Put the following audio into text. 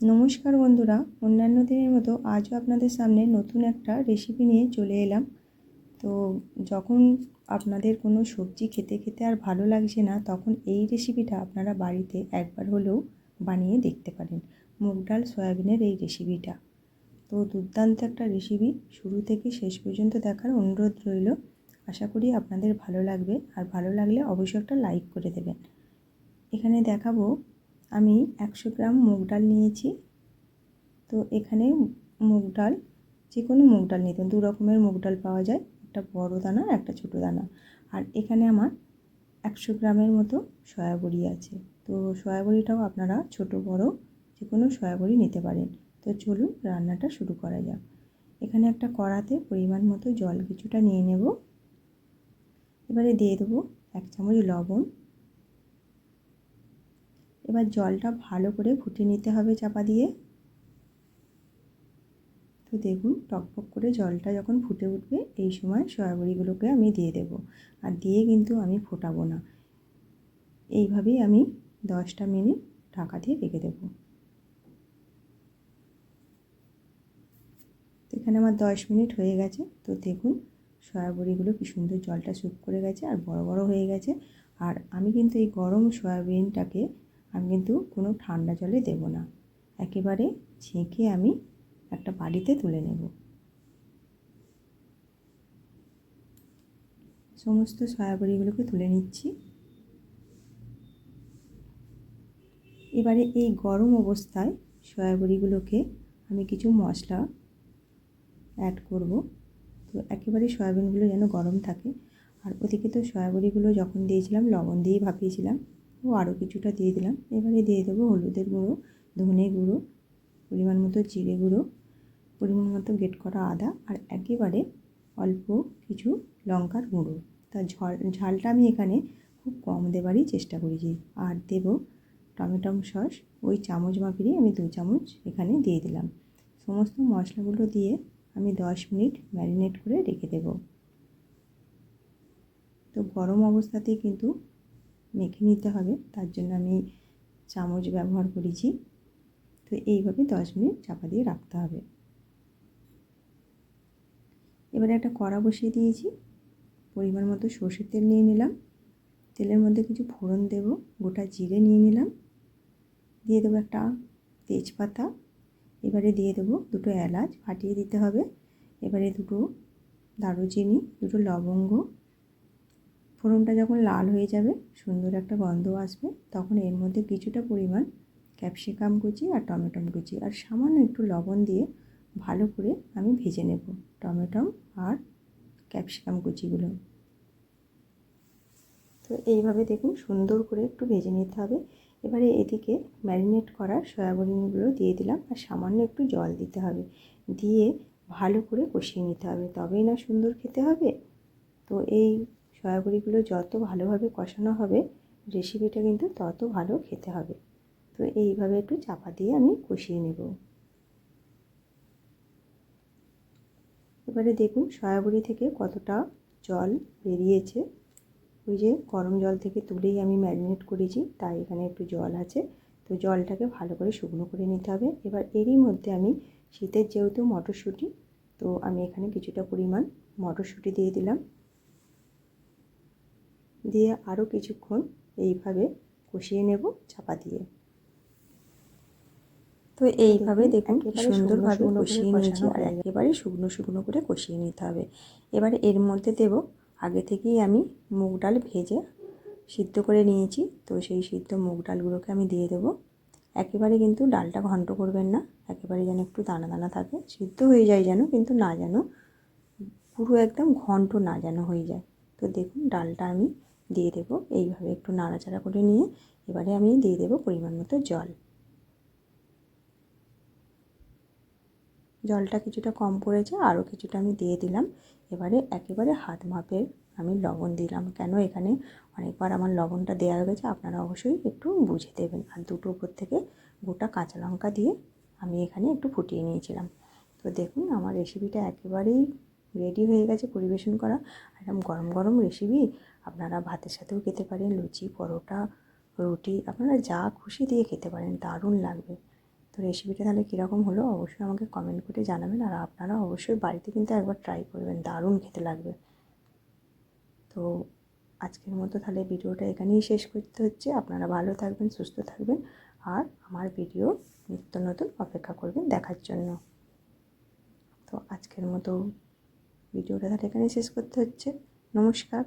নমস্কার বন্ধুরা, অন্যান্য দিনের মতো আজও আপনাদের সামনে নতুন একটা রেসিপি নিয়ে চলে এলাম। তো যখন আপনাদের কোনো সবজি খেতে খেতে আর ভালো লাগছে না, তখন এই রেসিপিটা আপনারা বাড়িতে একবার হলেও বানিয়ে দেখতে পারেন। মুগ ডাল, সয়াবিনের এই রেসিপিটা তো দুর্দান্ত একটা রেসিপি শুরু থেকে শেষ পর্যন্ত দেখার অনুরোধ রইল। আশা করি আপনাদের ভালো লাগবে। আর ভালো লাগলে অবশ্যই একটা লাইক করে দেবেন। এখানে দেখাবো আমি একশো গ্রাম মুগ ডাল নিয়েছি। তো এখানে মুগ ডাল যে কোনো মুগ ডাল নিতে দু রকমের মুগ ডাল পাওয়া যায়। একটা বড় দানা, একটা ছোট দানা। আর এখানে আমার একশো গ্রামের মতো সয়াবড়ি আছে। তো সয়াবড়িটাও আপনারা, ছোট, বড় যে কোনো সয়াবড়ি নিতে পারেন। তো চলুন রান্নাটা শুরু করা যাক। এখানে একটা কড়াতে পরিমাণ মতো জল কিছুটা নিয়ে নেব। এবারে দিয়ে দেবো এক চামচ লবণ। এবার জলটা ভালো করে ফুটিয়ে নিতে হবে চাপা দিয়ে। তো দেখুন টকবক করে জলটা যখন ফুটে উঠবে, এই সময় সয়াবড়িগুলোকে আমি দিয়ে দেব। আর দিয়ে কিন্তু আমি ফোটাবো না। এইভাবেই আমি দশটা মিনিট ঢাকা দিয়ে রেখে দেব। এখানে আমার দশ মিনিট হয়ে গেছে। তো দেখুন সয়াবড়িগুলো কি সুন্দর জলটা সুপ করে গেছে আর বড় বড় হয়ে গেছে। আর আমি কিন্তু এই গরম সয়াবিনটাকে আমি কিন্তু কোনো ঠান্ডা জলে দেব না। একেবারে ছেঁকে আমি একটা বাড়িতে তুলে নেব। সমস্ত সয়াবড়িগুলোকে তুলে নিচ্ছি। এবারে এই গরম অবস্থায় সয়াবড়িগুলোকে আমি কিছু মশলা অ্যাড করব। তো একেবারে সয়াবিনগুলো যেন গরম থাকে। আর ওদিকে তো সয়াবড়িগুলো যখন দিয়েছিলাম, লবণ দিয়ে ভাপিয়েছিলাম। ও আরও কিছুটা দিয়ে দিলাম। এবারে দিয়ে দেবো হলুদের গুঁড়ো, ধনে গুঁড়ো, পরিমাণ মতো জিরে গুঁড়ো, পরিমাণ মতো গেট করা আদা আর একেবারে অল্প কিছু লঙ্কার গুঁড়ো। তা ঝাল, ঝালটা আমি এখানে খুব কম দেবারই চেষ্টা করেছি। আর দেব টমেটম সস, ওই চামচ মাপিরই আমি দু চামচ এখানে দিয়ে দিলাম। সমস্ত মশলাগুলো দিয়ে আমি দশ মিনিট ম্যারিনেট করে রেখে দেব। তো গরম অবস্থাতেই কিন্তু মেখে নিতে হবে। তার জন্য আমি চামচ ব্যবহার করেছি। তো এইভাবে দশ মিনিট চাপা দিয়ে রাখতে হবে। এবারে একটা কড়া বসিয়ে দিয়েছি। পরিমাণ মতো সর্ষের তেল নিয়ে নিলাম। তেলের মধ্যে কিছু ফোড়ন দেব, গোটা জিরে নিয়ে নিলাম। দিয়ে দেবো একটা তেজপাতা। এবারে দিয়ে দেবো দুটো এলাচ ফাটিয়ে দিতে হবে। এবারে দুটো দারুচিনি, দুটো লবঙ্গ ফোড়নটা যখন লাল হয়ে যাবে, সুন্দর একটা গন্ধ আসবে, তখন এর মধ্যে কিছুটা পরিমাণ ক্যাপসিকাম কুচি আর টমেটম কুচি আর সামান্য একটু লবণ দিয়ে ভালো করে আমি ভেজে নেব টমেটম আর ক্যাপসিকাম কুচিগুলো। তো এইভাবে দেখুন সুন্দর করে একটু ভেজে নিতে হবে। এবারে এদিকে ম্যারিনেট করা সয়াবিনগুলো দিয়ে দিলাম আর সামান্য একটু জল দিতে হবে। দিয়ে ভালো করে কষিয়ে নিতে হবে। তবেই না সুন্দর খেতে হবে। তো এই সয়াবড়িগুলো যত ভালোভাবে কষানো হবে রেসিপিটা কিন্তু তত ভালো খেতে হবে। তো এইভাবে একটু চাপা দিয়ে আমি কষিয়ে নেব। এবারে দেখুন সয়াবড়ি থেকে কতটা জল বেরিয়েছে। ওই যে গরম জল থেকে তুলেই আমি ম্যারিনেট করেছি, তাই এখানে একটু জল আছে। তো জলটাকে ভালো করে শুকনো করে নিতে হবে। এবার এরই মধ্যে আমি শীতের যেহেতু মটরশুঁটি, তো আমি এখানে কিছুটা পরিমাণ মটরশুঁটি দিয়ে দিলাম। দিয়ে আরও কিছুক্ষণ এইভাবে কষিয়ে নেব চাপা দিয়ে। তো এইভাবে দেখুন সুন্দরভাবে কষিয়ে নিয়েছি। আর একেবারে শুকনো শুকনো করে কষিয়ে নিতে হবে। এবারে এর মধ্যে দেব আগে থেকেই আমি মুগ ডাল ভেজে সিদ্ধ করে নিয়েছি। তো সেই সিদ্ধ মুগ ডালগুলোকে আমি দিয়ে দেবো। একেবারে কিন্তু ডালটা ঘন্ট করবেন না একেবারে যেন একটু দানা দানা থাকে। সিদ্ধ হয়ে যায় যেন কিন্তু না যেন পুরো একদম ঘন্ট না যেন হয়ে যায়। তো দেখুন ডালটা আমি দিয়ে দেবো। এইভাবে একটু নাড়াচাড়া করে নিয়ে এবারে আমি দিয়ে দেবো পরিমাণ মতো জল। জলটা কিছুটা কম পড়েছে, আরও কিছুটা আমি দিয়ে দিলাম। এবারে একেবারে হাত মাপের আমি লবণ দিলাম। কেন? এখানে অনেকবার আমার লবণটা দেওয়া হয়ে গেছে, আপনারা অবশ্যই একটু বুঝে দেবেন। আর দুটো উপর থেকে গোটা কাঁচা লঙ্কা দিয়ে আমি এখানে একটু ফুটিয়ে নিয়েছিলাম। তো দেখুন, আমার রেসিপিটা একেবারেই রেডি হয়ে গেছে পরিবেশন করা। একদম গরম গরম রেসিপি আপনারা ভাতের সাথেও খেতে পারেন, লুচি, পরোটা, রুটি, আপনারা যা খুশি দিয়ে খেতে পারেন, দারুণ লাগবে। তো রেসিপিটা তাহলে কীরকম হলো অবশ্যই আমাকে কমেন্ট করে জানাবেন আর আপনারা অবশ্যই বাড়িতে কিন্তু একবার ট্রাই করবেন, দারুণ খেতে লাগবে। তো আজকের মতো তাহলে ভিডিওটা এখানেই শেষ করতে হচ্ছে। আপনারা ভালো থাকবেন, সুস্থ থাকবেন আর আমার ভিডিও নিত্য নতুন অপেক্ষা করবেন দেখার জন্য। তো আজকের মতো ভিডিওটা তাহলে এখানেই শেষ করতে হচ্ছে। নমস্কার।